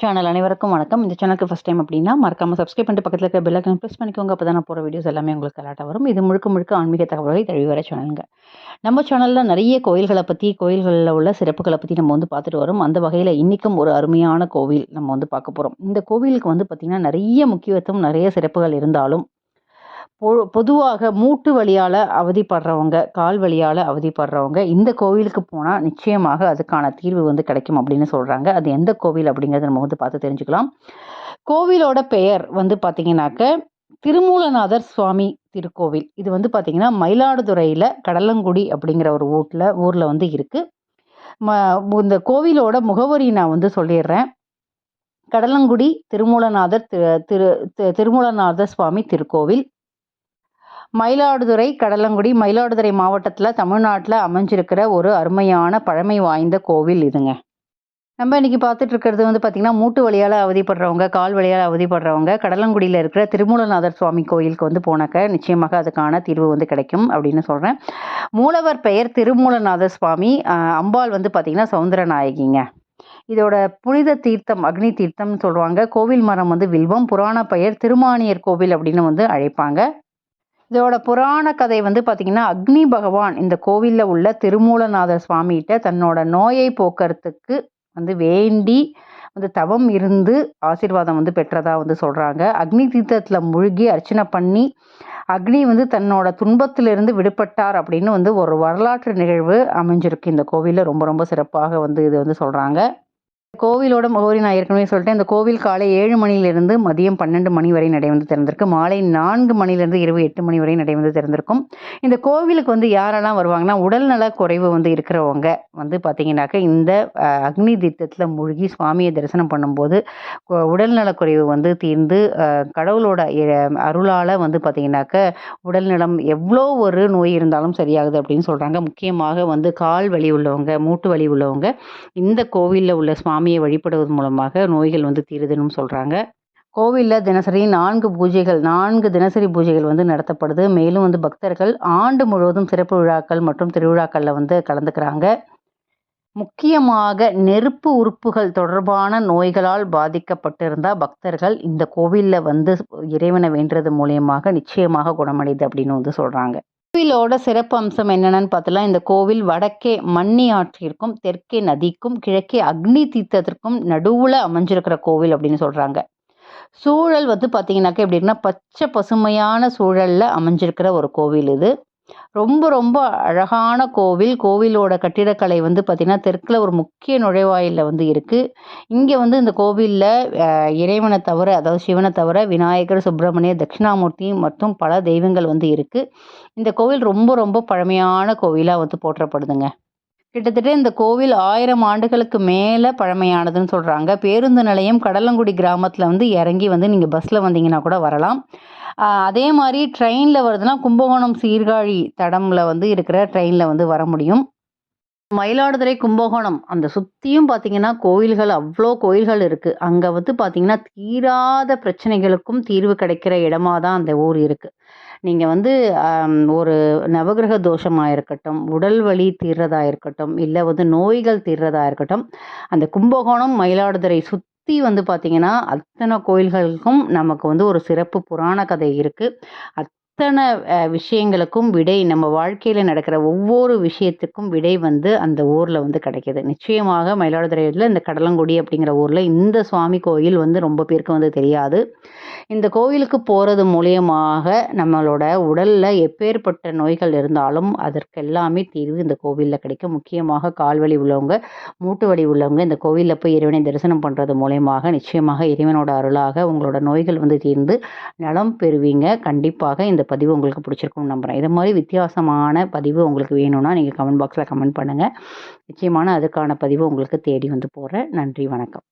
Channel அனைவருக்கும் வணக்கம். இந்த சேனலுக்கு ஃபஸ்ட் டைம் அப்படின்னா மறக்காம சப்ஸ்கிரைப் பண்ணிட்டு பக்கத்தில் இருக்கிற பெல் ஐக்கன் ப்ரெஸ் பண்ணிக்கோங்க. அப்போ தான் நான் போகிற வீடியோஸ் எல்லாமே உங்களுக்கு கலாட்டாக வரும். இது முழுக்க முழுக்க ஆன்மீக தகவல்களை தழுவி வர சேனலுங்க நம்ம சேனலில் நிறைய கோயில்களை பற்றி கோயில்களில் உள்ள சிறப்புகளை பற்றி நம்ம வந்து பார்த்துட்டு வரோம். அந்த வகையில் இன்றைக்கும் ஒரு அருமையான கோவில் நம்ம வந்து பார்க்க போகிறோம் இந்த கோவிலுக்கு வந்து பார்த்திங்கன்னா நிறைய முக்கியத்துவம் நிறைய சிறப்புகள் இருந்தாலும் பொ பொதுவாக மூட்டு வலியால் அவதிப்படுறவங்க கால் வலியால் அவதிப்படுறவங்க இந்த கோவிலுக்கு போனால் நிச்சயமாக அதுக்கான தீர்வு வந்து கிடைக்கும் அப்படின்னு சொல்கிறாங்க அது எந்த கோவில் அப்படிங்கிறத நம்ம வந்து பார்த்து தெரிஞ்சுக்கலாம். கோவிலோட பெயர் வந்து பார்த்திங்கனாக்க திருமூலநாதர் சுவாமி திருக்கோவில். இது வந்து பார்த்திங்கன்னா மயிலாடுதுறையில் கடலங்குடி அப்படிங்கிற ஒரு ஊட்டில் ஊரில் வந்து இருக்குது ம இந்த கோவிலோட முகவரி நான் வந்து சொல்லிடுறேன். கடலங்குடி திருமூலநாதர் திரு திரு திருமூலநாதர் சுவாமி திருக்கோவில். மயிலாடுதுறை கடலங்குடி மயிலாடுதுறை மாவட்டத்தில் தமிழ்நாட்டில் அமைஞ்சிருக்கிற ஒரு அருமையான பழமை வாய்ந்த கோவில் இதுங்க. நம்ம இன்றைக்கி பார்த்துட்டு இருக்கிறது வந்து பார்த்திங்கன்னா மூட்டு வழியால் அவதிப்படுறவங்க கால் வழியால் அவதிப்படுறவங்க கடலங்குடியில் இருக்கிற திருமூலநாதர் சுவாமி கோயிலுக்கு வந்து போனாக்க நிச்சயமாக அதுக்கான தீர்வு வந்து கிடைக்கும் அப்படின்னு சொல்கிறேன் மூலவர் பெயர் திருமூலநாதர் சுவாமி அம்பாள் வந்து பார்த்திங்கன்னா சவுந்தரநாயகிங்க இதோட புனித தீர்த்தம் அக்னி தீர்த்தம்னு சொல்லுவாங்க. கோவில் மரம் வந்து வில்வம் புராண பெயர் திருமானியர் கோவில் அப்படின்னு வந்து அழைப்பாங்க. இதோட புராண கதை வந்து பார்த்திங்கன்னா அக்னி பகவான் இந்த கோவிலில் உள்ள திருமூலநாதர் சுவாமிகிட்ட தன்னோட நோயை போக்குறதுக்கு வந்து வேண்டி வந்து தவம் இருந்து ஆசீர்வாதம் வந்து பெற்றதாக வந்து சொல்கிறாங்க அக்னி தீர்த்தத்தில் முழுகி அர்ச்சனை பண்ணி அக்னி வந்து தன்னோட துன்பத்திலிருந்து விடுபட்டார் அப்படின்னு வந்து ஒரு வரலாற்று நிகழ்வு அமைஞ்சிருக்கு. இந்த கோவிலில் ரொம்ப ரொம்ப சிறப்பாக வந்து இது வந்து சொல்கிறாங்க கோவிலோட முகவரி நான் ஏற்கனவே சொல்லிட்டேன். இந்த கோவில் காலை ஏழு மணியிலிருந்து மதியம் பன்னெண்டு மணி வரை வந்து திறந்திருக்கு. மாலை நான்கு மணிலேருந்து இரவு எட்டு மணி வரை வந்து திறந்திருக்கும். இந்த கோவிலுக்கு வந்து யாரெல்லாம் வருவாங்கன்னா உடல்நல குறைவு வந்து இருக்கிறவங்க வந்து பார்த்தீங்கன்னாக்க இந்த அக்னி தீர்த்தத்தில் மூழ்கி சுவாமியை தரிசனம் பண்ணும்போது உடல்நல குறைவு வந்து தீர்ந்து கடவுளோட அருளால் வந்து பார்த்தீங்கன்னாக்க உடல்நலம் எவ்வளோ ஒரு நோய் இருந்தாலும் சரியாகுது அப்படின்னு சொல்கிறாங்க முக்கியமாக வந்து கால் வலி உள்ளவங்க மூட்டு வலி உள்ளவங்க இந்த கோவிலில் உள்ள சுவாமி சாமியை வழிபடுவதன் மூலமாக நோய்கள் வந்து தீருதுன்னு சொல்கிறாங்க கோவிலில் தினசரி நான்கு பூஜைகள் நான்கு தினசரி பூஜைகள் வந்து நடத்தப்படுது. மேலும் வந்து பக்தர்கள் ஆண்டு முழுவதும் சிறப்பு விழாக்கள் மற்றும் திருவிழாக்களில் வந்து கலந்துக்கிறாங்க. முக்கியமாக நெருப்பு உறுப்புகள் தொடர்பான நோய்களால் பாதிக்கப்பட்டிருந்தால் பக்தர்கள் இந்த கோவிலில் வந்து இறைவனை வேண்டுறது மூலியமாக நிச்சயமாக குணமடையுது அப்படின்னு வந்து சொல்கிறாங்க கோவிலோட சிறப்பு அம்சம் என்னென்னு பார்த்தலாம் இந்த கோவில் வடக்கே மண்ணி ஆற்றிற்கும் தெற்கே நதிக்கும் கிழக்கே அக்னி தீர்த்தத்திற்கும் நடுவில் அமைஞ்சிருக்கிற கோவில் அப்படின்னு சொல்கிறாங்க சூழல் வந்து பார்த்தீங்கன்னாக்கா எப்படின்னா பச்சை பசுமையான சூழலில் அமைஞ்சிருக்கிற ஒரு கோவில் இது. ரொம்ப ரொம்ப அழகான கோவில். கோவிலோட கட்டிடக்கலை வந்து பார்த்திங்கன்னா தெற்கில் ஒரு முக்கிய நுழைவாயிலில் வந்து இருக்குது இங்கே வந்து இந்த கோவிலில் இறைவனை தவிர அதாவது சிவனை தவிர விநாயகர் சுப்பிரமணியர் தட்சிணாமூர்த்தி மற்றும் பல தெய்வங்கள் வந்து இருக்குது இந்த கோவில் ரொம்ப ரொம்ப பழமையான கோவிலாக வந்து போற்றப்படுதுங்க. கிட்டத்தட்ட இந்த கோவில் ஆயிரம் ஆண்டுகளுக்கு மேலே பழமையானதுன்னு சொல்கிறாங்க பேருந்து நிலையம் கடலங்குடி கிராமத்தில் வந்து இறங்கி வந்து நீங்கள் பஸ்ஸில் வந்தீங்கன்னா கூட வரலாம். அதே மாதிரி ட்ரெயினில் வருதுன்னா கும்பகோணம் சீர்காழி தடமில் வந்து இருக்கிற ட்ரெயினில் வந்து வர முடியும். மயிலாடுதுறை கும்பகோணம் அந்த சுற்றியும் பார்த்தீங்கன்னா கோயில்கள் அவ்வளோ கோயில்கள் இருக்குது அங்கே வந்து பார்த்திங்கன்னா தீராத பிரச்சனைகளுக்கும் தீர்வு கிடைக்கிற இடமா தான் அந்த ஊர் இருக்குது நீங்கள் வந்து ஒரு நவகிரக தோஷமாக இருக்கட்டும் உடல் வலி தீர்றதா இருக்கட்டும் இல்லை வந்து நோய்கள் தீர்றதா இருக்கட்டும் அந்த கும்பகோணம் மயிலாடுதுறை சுத் சுற்றி வந்து பார்த்திங்கன்னா அத்தனை கோயில்களுக்கும் நமக்கு வந்து ஒரு சிறப்பு புராண கதை இருக்குது அத்தனை விஷயங்களுக்கும் விடை நம்ம வாழ்க்கையில் நடக்கிற ஒவ்வொரு விஷயத்துக்கும் விடை வந்து அந்த ஊரில் வந்து கிடைக்கிது. நிச்சயமாக மயிலாடுதுறையில் இந்த கடலங்குடி அப்படிங்கிற ஊரில் இந்த சுவாமி கோயில் வந்து ரொம்ப பேருக்கு வந்து தெரியாது. இந்த கோவிலுக்கு போகிறது மூலியமாக நம்மளோட உடலில் எப்பேற்பட்ட நோய்கள் இருந்தாலும் அதற்கெல்லாமே தீர்வு இந்த கோவிலில் கிடைக்கும். முக்கியமாக கால்வழி உள்ளவங்க மூட்டு வலி உள்ளவங்க இந்த கோவிலில் போய் இறைவனை தரிசனம் பண்ணுறது மூலயமாக நிச்சயமாக இறைவனோட அருளாக உங்களோட நோய்கள் வந்து தீர்ந்து நலம் பெறுவீங்க. கண்டிப்பாக இந்த பதிவு உங்களுக்கு பிடிச்சிருக்கும்னு நம்புகிறேன் இது மாதிரி வித்தியாசமான பதிவு உங்களுக்கு வேணும்னா நீங்கள் கமெண்ட் பாக்ஸில் கமெண்ட் பண்ணுங்கள் நிச்சயமான அதுக்கான பதிவு உங்களுக்கு தேடி வந்து போகிறேன் நன்றி வணக்கம்.